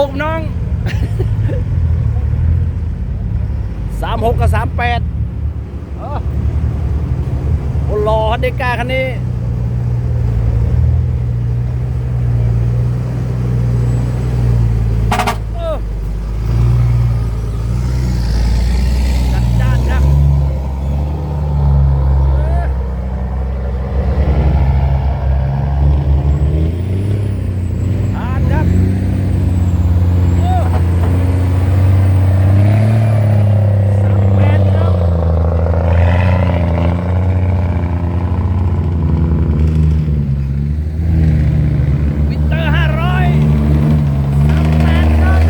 หกน้องสามหกกับสามแปดโอ้รอฮันเดกาคันนี้ เออจัดจ้านครับเออผ่านครับโอ้สามแปดแล้ววินเตอร์ห้าร้อยสามแปดครับ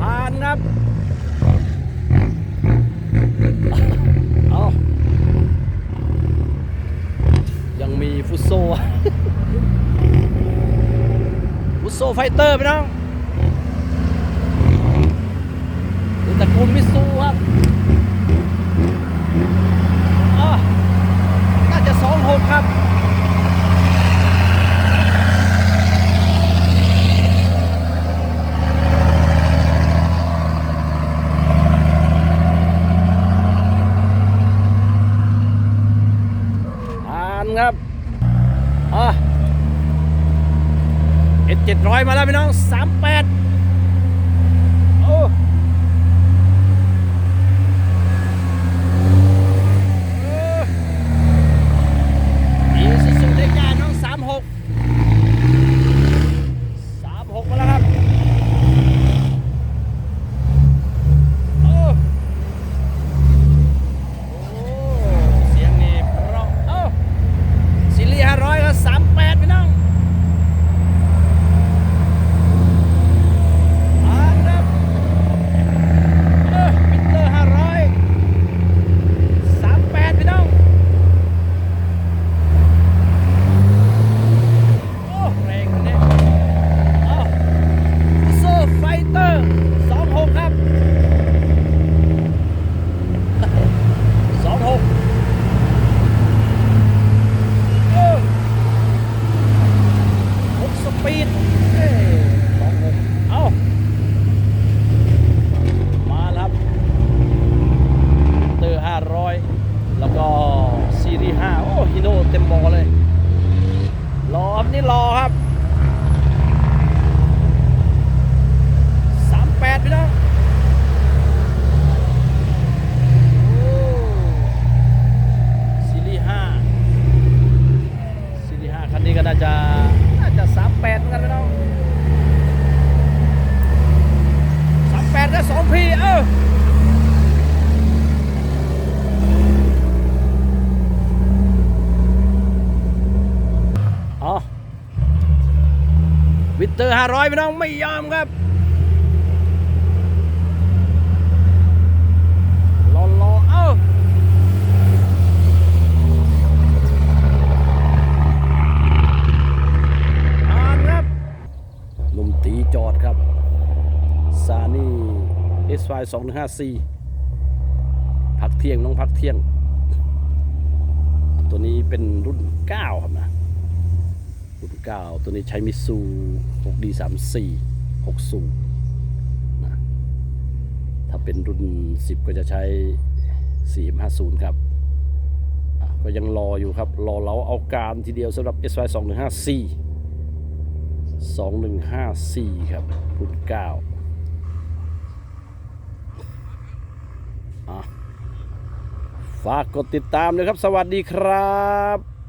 ผ่านครับ เอายังมีฟุตโซ ฟุต โซไฟเตอร์ไปน้องตระกูลมิซูครับ 700 มาแล้วพี่น้อง 38 โน่เต็มบอเลยรอครับนี่รอครับสามแปดพี่น้อง โอ้ซีรีส์ห้าซีรีส์ห้าคันนี้ก็น่าจะน่าจะสามแปดเหมือนกันพี่น้องสามแปดก็สองพีเอออ๋อวิน เตอร์ห้าร้อยพี่น้องไม่ยอมครับรอรอเอ้าอ่านครับหนุ่มตีจอดครับซานี่ SY 2 1 5 4พักเที่ยงน้องพักเที่ยง ตัวนี้เป็นรุ่น 9 ครับนะ 9 ตัวนี้ใช้มิซู 6D34 60นะถ้าเป็นรุ่น 10 ก็จะใช้450 ครับ ก็ยังรออยู่ครับ รอเราเอาการทีเดียวสำหรับ SY 2154 2154 ครับ รุ่น9อะฝากกดติดตามเลยครับ สวัสดีครับ